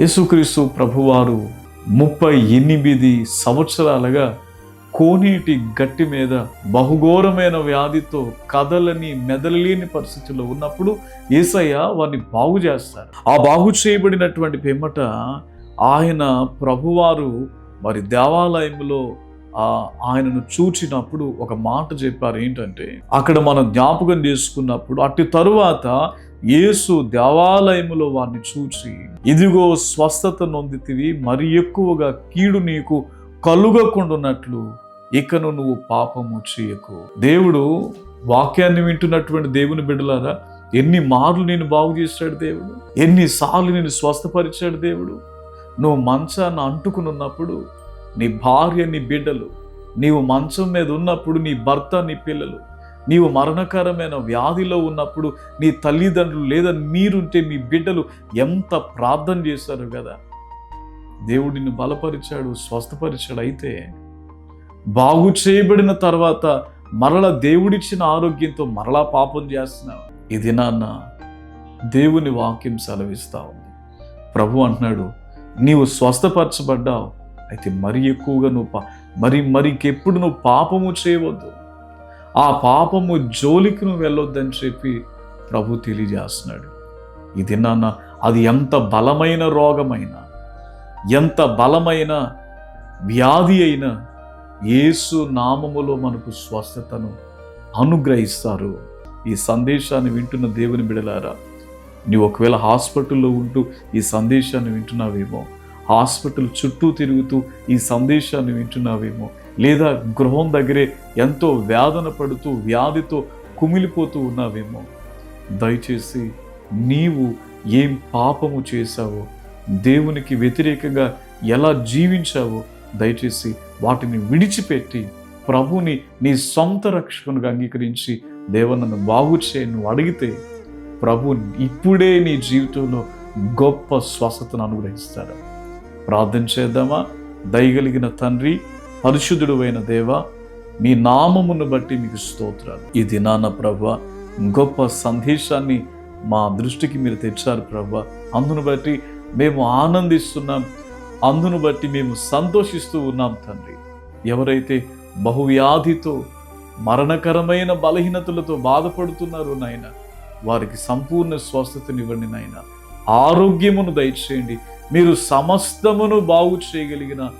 యేసుక్రీస్తు ప్రభువారు ముప్పై ఎనిమిది సంవత్సరాలుగా కోనేటి గట్టి మీద బహుఘోరమైన వ్యాధితో కదలని మెదలలేని పరిస్థితుల్లో ఉన్నప్పుడు ఏసయ్య వారిని బాగు చేస్తారు. ఆ బాగు చేయబడినటువంటి పిమ్మట ఆయన ప్రభువారు మరి దేవాలయంలో ఆయనను చూచినప్పుడు ఒక మాట చెప్పారు ఏంటంటే అక్కడ మనం జ్ఞాపకం చేసుకున్నప్పుడు అటు తరువాత యేసు దేవాలయములో వారిని చూచి ఇదిగో స్వస్థత నొందితివి మరి ఎక్కువగా కీడు నీకు కలుగకుండాన్నట్లు ఇకను నువ్వు పాపము చేయకు. దేవుడు వాక్యాన్ని వింటున్నటువంటి దేవుని బిడ్డలారా ఎన్ని మార్లు నేను బాగు చేశాడు దేవుడు ఎన్నిసార్లు నేను స్వస్థపరిచాడు దేవుడు నువ్వు మంచాన్ని అంటుకుని ఉన్నప్పుడు నీ భార్య నీ బిడ్డలు నీవు మంచం మీద ఉన్నప్పుడు నీ భర్త నీ పిల్లలు నీవు మరణకరమైన వ్యాధిలో ఉన్నప్పుడు నీ తల్లిదండ్రులు లేదా మీరుంటే మీ బిడ్డలు ఎంత ప్రార్థన చేశారు కదా. దేవుడిని బలపరిచాడు స్వస్థపరిచాడు. అయితే బాగు చేయబడిన తర్వాత మరల దేవుడిచ్చిన ఆరోగ్యంతో మరలా పాపం చేస్తున్నావు? ఇది నాన్న దేవుని వాక్యం సెలవిస్తావు ప్రభు అంటున్నాడు నీవు స్వస్థపరచబడ్డావు అయితే మరి ఎక్కువగా నువ్వు పా మరి మరికెప్పుడు నువ్వు పాపము చేయవద్దు. ఆ పాపము జోలికి నువ్వు వెళ్ళొద్దని చెప్పి ప్రభు తెలియజేస్తున్నాడు. ఇది నాన్న అది ఎంత బలమైన రోగమైనా ఎంత బలమైన వ్యాధి అయినా యేసు నామములో మనకు స్వస్థతను అనుగ్రహిస్తారు. ఈ సందేశాన్ని వింటున్న దేవుని బిడలారా నీవు ఒకవేళ హాస్పిటల్లో ఉంటూ ఈ సందేశాన్ని వింటున్నావేమో హాస్పిటల్ చుట్టూ తిరుగుతూ ఈ సందేశాన్ని వింటున్నావేమో. లేదా గృహం దగ్గరే ఎంతో వేదన పడుతూ వ్యాధితో కుమిలిపోతూ ఉన్నావేమో. దయచేసి నీవు ఏం పాపము చేశావో దేవునికి వ్యతిరేకంగా ఎలా జీవించావో దయచేసి వాటిని విడిచిపెట్టి ప్రభుని నీ సొంత రక్షకునిగా అంగీకరించి దేవ నన్ను బాగు చేయి నువ్వు అడిగితే ప్రభు ఇప్పుడే నీ జీవితంలో గొప్ప స్వస్థతను అనుగ్రహిస్తాడు. ప్రార్థన చేద్దామా? దయగలిగిన తండ్రి పరిశుద్ధుడు అయిన దేవ మీ నామమును బట్టి మీకు స్తోత్రాలు. ఈ దినాన ప్రభ గొప్ప సందేశాన్ని మా దృష్టికి మీరు తెచ్చారు ప్రభ. అందును బట్టి మేము ఆనందిస్తున్నాం. అందును బట్టి మేము సంతోషిస్తూ ఉన్నాం తండ్రి. ఎవరైతే బహువ్యాధితో మరణకరమైన బలహీనతలతో బాధపడుతున్నారో నాయన వారికి సంపూర్ణ స్వస్థతనివ్వండి నాయన. ఆరోగ్యమును దయచేయండి. మీరు సమస్తమును బాగు చేయగలిగిన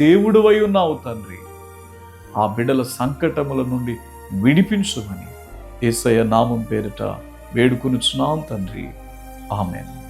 దేవుడువై ఉన్నావు తండ్రి. ఆ బిడ్డల సంకటముల నుండి విడిపించమని ఏసయ్య నామం పేరిట వేడుకొనుచున్నాం తండ్రి. ఆమెను.